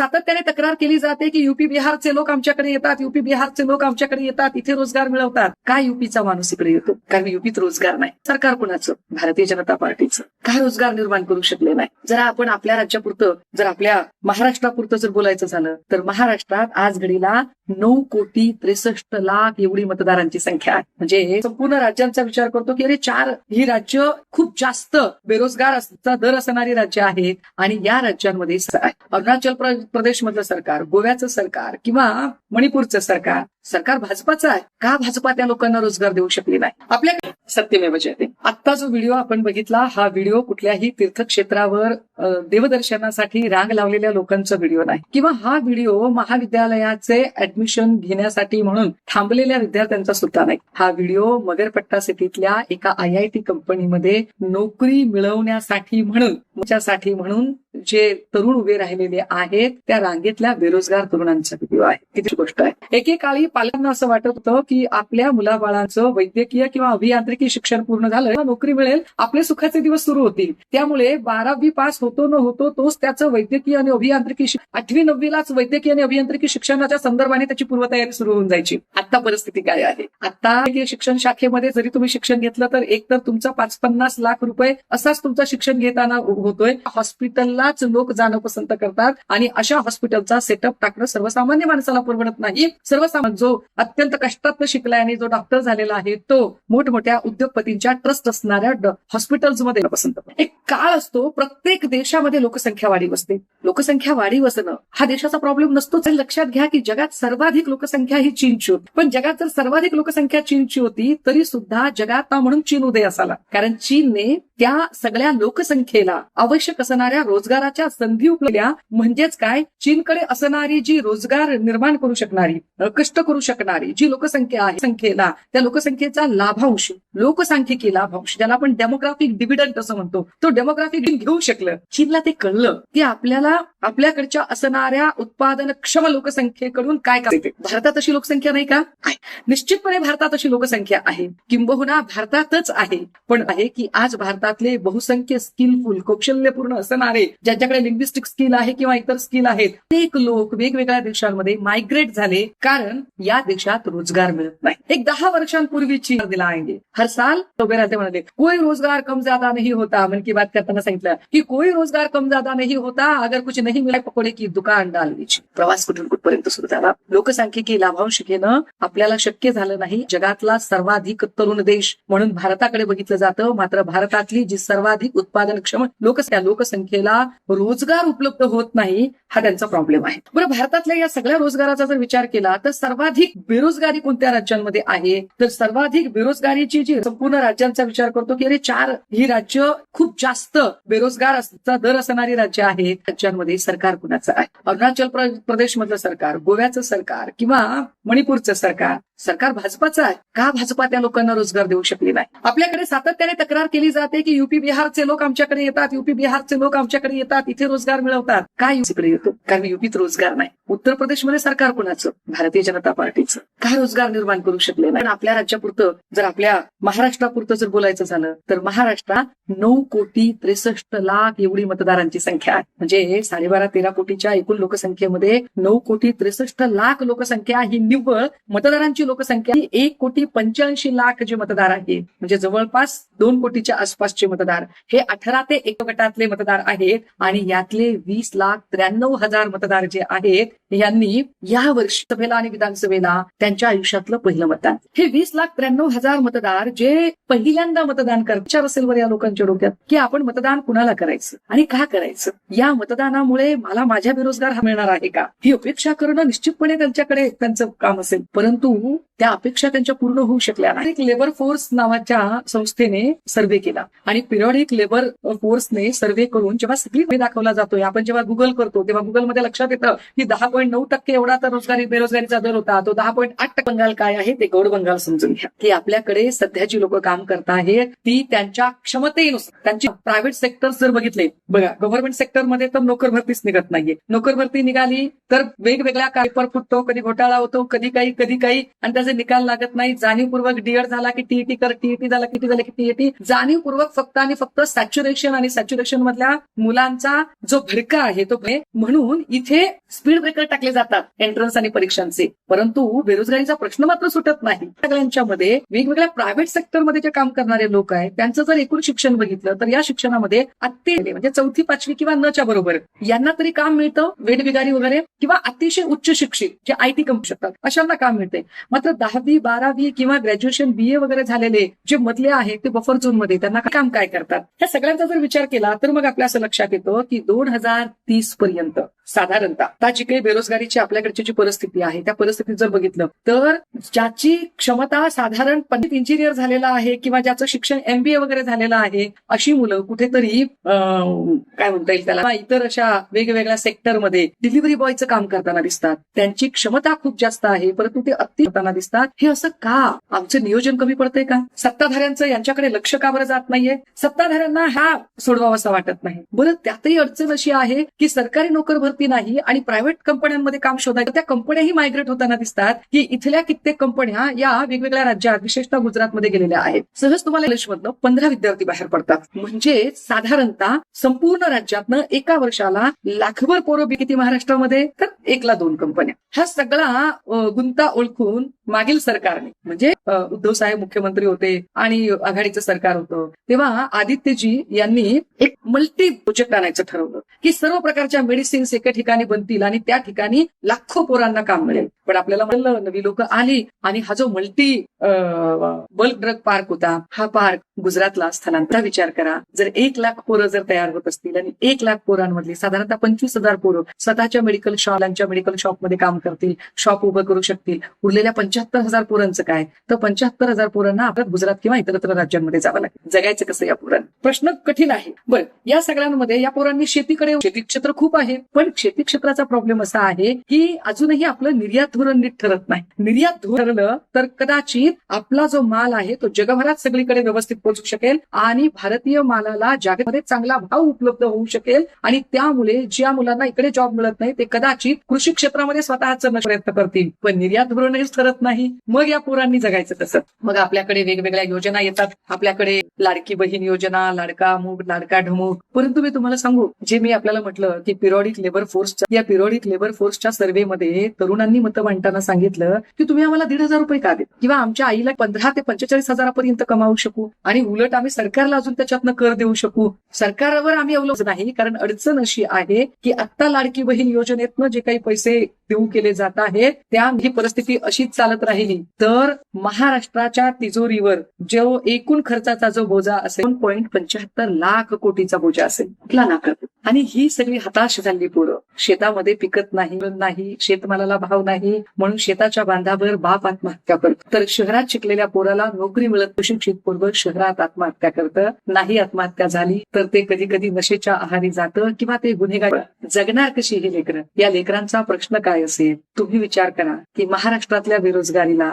सातत्याने तक्रार केली जाते की युपी बिहारचे लोक आमच्याकडे येतात. युपी बिहारचे लोक आमच्याकडे येतात. इथे रोजगार मिळवतात. काय युपीचा माणूस इकडे येतो? कारण युपीत रोजगार नाही. सरकार कुणाचं? भारतीय जनता पार्टीचं. काय रोजगार निर्माण करू शकले नाही? जरा आपण आपल्या राज्यापुरतं जर आपल्या महाराष्ट्रापुरतं जर बोलायचं झालं तर महाराष्ट्रात आज घडीला नऊ कोटी त्रेसष्ट लाख एवढी मतदारांची संख्या आहे. म्हणजे संपूर्ण राज्यांचा विचार करतो की अरे चार ही राज्य खूप जास्त बेरोजगार दर असणारी राज्य आहेत आणि या राज्यांमध्ये स- अरुणाचल प्रदेशमधलं प्रदेश मधलं सरकार गोव्याचं सरकार किंवा मणिपूरचं सरकार सरकार भाजपाचं आहे. का भाजपा त्या लोकांना रोजगार देऊ शकली नाही? आपल्याकडे सत्यमेव जयते. आत्ता जो व्हिडिओ आपण बघितला हा व्हिडिओ कुठल्याही तीर्थक्षेत्रावर देवदर्शनासाठी रांग लावलेल्या लोकांचा व्हिडिओ नाही. किंवा हा व्हिडिओ महाविद्यालयाचे ऍडमिशन घेण्यासाठी म्हणून थांबलेल्या विद्यार्थ्यांचा सुद्धा नाही. हा व्हिडिओ मगरपट्टा सिटीतल्या एका आय आय टी कंपनीमध्ये नोकरी मिळवण्यासाठी म्हणून साठी म्हणून जे तरुण उभे राहिलेले आहेत त्या रांगेतल्या बेरोजगार तरुणांचा व्हिडिओ आहे. किती गोष्ट आहे. एकेकाळी पालकांना असं वाटत होतं की आपल्या मुलाबाळांचं वैद्यकीय किंवा अभियांत्रिकी शिक्षण पूर्ण झालं नोकरी मिळेल आपले सुखाचे दिवस सुरू होतील. त्यामुळे बारावी पास होतो न होतो तोच त्याचं वैद्यकीय आणि अभियांत्रिकी आठवी नववीलाच वैद्यकीय आणि अभियांत्रिकी शिक्षणाच्या संदर्भाने त्याची पूर्वतयारी सुरू होऊन जायची. आता परिस्थिती काय आहे? आता शिक्षण शाखेमध्ये जरी तुम्ही शिक्षण घेतलं तर एक तर तुमचा पाच पन्नास लाख रुपये असाच तुमचं शिक्षण घेताना हो-, होतोय. हॉस्पिटललाच लोक जाणं पसंत करतात आणि अशा हॉस्पिटलचा सेटअप टाकणं सर्वसामान्य माणसाला परवडत नाही. सर्वसामान्य जो अत्यंत कष्टात शिकलाय आणि जो डॉक्टर झालेला आहे तो मोठमोठ्या उद्योगपतींच्या ट्रस्ट असणाऱ्या हॉस्पिटल्समध्ये पसंत एक काळ असतो प्रत्येक देशामध्ये लोकसंख्या वाढी बसते लोकसंख्या वाढी बसणं हा देशाचा प्रॉब्लेम नसतोच. लक्षात घ्या की जगात सर्वाधिक लोकसंख्या ही चीनची होती. पण जगात जर सर्वाधिक लोकसंख्या चीनची होती तरी सुद्धा जगात म्हणून चीन उदय असाला. कारण चीनने त्या सगळ्या लोकसंख्येला आवश्यक असणाऱ्या रोजगाराच्या संधी उपलब्ध म्हणजेच काय? काय? चीनकडे असणारी जी रोजगार निर्माण करू शकणारी कष्ट करू शकणारी जी लोकसंख्या आहे संख्येला त्या लोकसंख्येचा लाभांश लोकसांख्यिकी लाभांश ज्याला आपण डेमोग्राफिक डिव्हिडंट असं म्हणतो तो डेमोग्राफिक घेऊ शकलं. चीनला ते कळलं की आपल्याला आपल्याकडच्या असणाऱ्या उत्पादनक्षम लोकसंख्येकडून काय करायचे भारतात अशी लोकसंख्या नाही का? निश्चितपणे भारतात अशी लोकसंख्या आहे. किंबहुना भारतातच आहे. पण आहे की आज भारतातले बहुसंख्य स्किलफुल कौशल्यपूर्ण असणारे ज्यांच्याकडे लिंग्विस्टिक स्किल आहे किंवा इतर स्किल आहेत. अनेक लोक वेगवेगळ्या देशांमध्ये मायग्रेट झाले. कारण या देशात रोजगार मिळत नाही. एक दहा वर्षांपूर्वीची दिला आहे. हर साल उभे राहते म्हणाले कोई रोजगार कम ज्यादा नाही होता. मन की बात करताना सांगितलं की कोई रोजगार कम ज्यादा नाही होता अगर कुछ नाही मिला पकोडे की दुकान डाल प्रवास कुठून कुठपर्यंत सुरू झाला? लोकसंख्येकी लाभांश घेणं आपल्याला शक्य झालं नाही. जगातला सर्वाधिक तरुण देश म्हणून भारताकडे बघितलं जातं. मात्र भारतातली जी सर्वाधिक उत्पादनक्षम लोक त्या लोकसंख्येला रोजगार उपलब्ध होत नाही हा त्यांचा प्रॉब्लेम आहे. बरं भारतातल्या या सगळ्या रोजगाराचा जर विचार केला तर सर्वाधिक बेरोजगारी कोणत्या राज्यांमध्ये आहे? तर सर्वाधिक बेरोजगारीची जी संपूर्ण राज्यांचा विचार करतो की अरे चार ही राज्य खूप जास्त बेरोजगार दर असणारी राज्य आहे. राज्यांमध्ये सरकार कुणाचं आहे? अरुणाचल प्र- प्रदेश मधलं सरकार गोव्याचं सरकार किंवा मणिपूरचं सरकार? सरकार भाजपाचं आहे. का भाजपा त्या लोकांना रोजगार देऊ शकली नाही? आपल्याकडे सातत्याने तक्रार केली जाते की युपी बिहारचे लोक आमच्याकडे येतात युपी बिहारचे लोक आमच्याकडे येतात इथे रोजगार मिळवतात. काय तिकडे येतो कारण युपीत रोजगार नाही. उत्तर प्रदेशमध्ये सरकार कुणाचं? भारतीय जनता पार्टीचं. काय रोजगार निर्माण करू शकले नाही? आपल्या राज्यापुरतं जर आपल्या महाराष्ट्रापुरतं जर बोलायचं झालं तर महाराष्ट्रात नऊ कोटी त्रेसष्ट लाख एवढी मतदारांची संख्या आहे. म्हणजे साडेबारा तेरा कोटीच्या एकूण लोकसंख्येमध्ये नऊ कोटी त्रेसष्ट लाख लोकसंख्या ही निव्वळ मतदारांची लोकसंख्या ही एक कोटी पंच्याऐंशी लाख जे मतदार आहे. म्हणजे जवळपास दोन कोटीच्या आसपासचे मतदार. हे अठरा ते एक गटातले मतदार आहेत आणि यातले वीस लाख त्र्याण्णव हजार मतदार जे आहेत यांनी या वर्षी सभेला आणि विधानसभेला त्यांच्या आयुष्यातलं पहिलं मतदान. हे वीस लाख त्र्याण्णव हजार मतदार जे पहिल्यांदा मतदान करतात. असेल वर या लोकांच्या डोक्यात की आपण मतदान कुणाला करायचं आणि का करायचं? या मतदानामुळे मला माझ्या बेरोजगार हा मिळणार आहे का? ही अपेक्षा करणं निश्चितपणे त्यांच्याकडे त्यांचं काम असेल. परंतु त्या अपेक्षा त्यांच्या पूर्ण होऊ शकल्या नाही एक लेबर फोर्स नावाच्या संस्थेने सर्वे केला. आणि पिरियॉडिक लेबर फोर्सने सर्वे करून जेव्हा सगळी दाखवला जातोय आपण जेव्हा गुगल करतो तेव्हा गुगलमध्ये लक्षात येतं की दहा पॉईंट नऊ टक्के एवढा तर रोजगारी बेरोजगारीचा दर होता. तो दहा पॉईंट आठ टक्के बंगाल काय आहे ते गौड बंगाल समजून घ्या. की आपल्याकडे सध्याची लोक काम करत आहेत ती त्यांच्या क्षमतेनुसार त्यांची प्रायव्हेट सेक्टर जर बघितले बघा गव्हर्नमेंट सेक्टरमध्ये तर नोकर भरतीच निघत नाहीये. नोकर भरती निघाली तर वेगवेगळ्या पेपर फुटतो कधी घोटाळा होतो कधी काही कधी काही आणि त्याचे निकाल लागत नाही. जाणीवपूर्वक डीएड झाला की टीईटी कर टीईटी झाला किती झाला की टीईटी जाणीवपूर्वक फक्त आणि फक्त सॅच्युरेशन आणि सॅच्युरेशन मधल्या मुलांचा जो भडका आहे तो म्हणून इथे स्पीड ब्रेकर टाकले जातात एंट्रन्स आणि परीक्षांचे. परंतु बेरोजगारीचा प्रश्न मात्र सुटत नाही. सगळ्यांच्या मध्ये वेगवेगळ्या प्रायव्हेट सेक्टरमध्ये जे काम करणारे लोक आहेत त्यांचं जर एकूण शिक्षण बघितलं तर या शिक्षणामध्ये अत्यंत म्हणजे चौथी पाचवी किंवा नच्या बरोबर यांना तरी काम मिळतं वेठबिगारी वगैरे किंवा अतिशय उच्च शिक्षित जे आयटी कमू शकतात अशांना काम मिळते. मात्र दहावी बारावी किंवा ग्रॅज्युएशन बीए वगैरे झालेले जे मधले आहेत ते बफर झोनमध्ये त्यांना काम काय करतात? या सगळ्यांचा जर विचार केला तर मग आपल्या असं लक्षात येतं की दोन हजार तीस पर्यंत cuenta साधारणतः. आता जी काही बेरोजगारीची आपल्याकडची जी परिस्थिती आहे त्या परिस्थितीत जर बघितलं तर ज्याची क्षमता साधारण पंडित इंजिनियर झालेला आहे किंवा ज्याचं शिक्षण एमबीए वगैरे झालेलं आहे अशी मुलं कुठेतरी काय म्हणता येईल त्याला इतर अशा वेगवेगळ्या सेक्टरमध्ये डिलिव्हरी बॉयचं काम करताना दिसतात. त्यांची क्षमता खूप जास्त आहे परंतु ते अति करताना दिसतात. हे असं का? आमचं नियोजन कमी पडतंय का? सत्ताधाऱ्यांचं यांच्याकडे लक्ष का बरं जात नाहीये? सत्ताधाऱ्यांना हा सोडवावासा वाटत नाही. बरं त्यातही अडचण अशी आहे की सरकारी नोकर भरती नाही आणि प्रायव्हेट कंपन्यांमध्ये काम शोधायचं त्या कंपन्याही मायग्रेट होताना दिसतात की इथल्या कित्येक कंपन्या या वेगवेगळ्या राज्यात विशेषतः गुजरातमध्ये गेलेल्या आहेत. सहज तुम्हाला इंग्लिशमधनं पंधरा विद्यार्थी बाहेर पडतात. म्हणजे साधारणतः संपूर्ण राज्यातनं एका वर्षाला लाखभर पोरं किती महाराष्ट्रामध्ये? तर एकला दोन कंपन्या हा सगळा गुंता ओळखून मागील सरकारने म्हणजे उद्धव साहेब मुख्यमंत्री होते आणि आघाडीचं सरकार होतं. तेव्हा आदित्यजी यांनी एक मल्टी प्रोजेक्ट आणायचं ठरवलं की सर्व प्रकारच्या मेडिसिन्स एका ठिकाणी बनतील आणि त्या ठिकाणी लाखो पोरांना काम मिळेल. पण आपल्याला म्हणलं नवी लोक आली आणि हा जो मल्टी बल्क ड्रग पार्क होता हा पार्क गुजरातला स्थलांतर विचार करा जर एक लाख पोरं जर तयार होत असतील आणि एक लाख पोरांमधली साधारणतः पंचवीस हजार पोरं स्वतःच्या मेडिकल शॉपच्या मेडिकल शॉपमध्ये काम करतील शॉप उभं करू शकतील. उरलेल्या पंच्याहत्तर हजार पोरांचं काय? तर पंच्याहत्तर हजार पोरांना आपल्यात गुजरात किंवा इतरत्र राज्यांमध्ये जावं लागेल. जगायचं कसं या पोरांना? प्रश्न कठीण आहे. बरं या सगळ्यांमध्ये या पोरांनी शेतीकडे शेती क्षेत्र खूप आहे पण शेती क्षेत्राचा प्रॉब्लेम असा आहे की अजूनही आपलं निर्यात धोरण नीट ठरत नाही. निर्यात धोरण तर कदाचित आपला जो माल आहे तो जगभरात सगळीकडे व्यवस्थित पोहोचू शकेल आणि भारतीय मालाला जगामध्ये चांगला भाव उपलब्ध होऊ शकेल आणि त्यामुळे ज्या मुलांना इकडे जॉब मिळत नाही ते कदाचित कृषी क्षेत्रामध्ये स्वतःच प्रयत्न करतील. पण निर्यात धोरणही ठरत नाही. मग या पोरांनी जगायचं कसं? मग आपल्याकडे वेगवेगळ्या योजना येतात. आपल्याकडे लाडकी बहीण योजना लाडका मूग लाडका ढमुक परंतु मी तुम्हाला सांगू जे मी आपल्याला म्हटलं की पिरियॉडिक लेबर फोर्सच्या या पिरियडिक लेबर फोर्सच्या सर्व्हेमध्ये तरुणांनी मतं मांडताना सांगितलं की तुम्ही आम्हाला दीड हजार रुपये का देत? किंवा आमच्या आईला पंधरा ते पंचेचाळीस हजारापर्यंत कमावू शकू आणि उलट आम्ही सरकारला अजून त्याच्यातनं कर देऊ शकू? सरकारवर आम्ही अवलंबून नाही कारण अडचण अशी आहे की आत्ता लाडकी बहीण योजनेतनं जे काही पैसे देऊ केले जात आहेत त्या ही परिस्थिती अशीच चालत राहिली. तर महाराष्ट्राच्या तिजोरीवर जो एकूण खर्चाचा जो बोजा असेल दोन पॉईंट पंच्याहत्तर लाख कोटीचा बोजा असेल कुठला नाकार आणि ही सगळी हताश झाली पोरं. शेतामध्ये पिकत नाही नाही शेतमालाला भाव नाही म्हणून शेताच्या बांधावर बाप आत्महत्या करतो. तर शहरात शिकलेल्या पोराला नोकरी मिळत सुशिक्षित पूर्वक शहरात आत्महत्या करतं. नाही आत्महत्या झाली तर ते कधी कधी नशेच्या आहारी जातं किंवा ते गुन्हेगार. जगणार कशी हे लेकरं? या लेकरांचा प्रश्न काय असेल? तुम्ही विचार करा की महाराष्ट्रातल्या बेरोजगारीला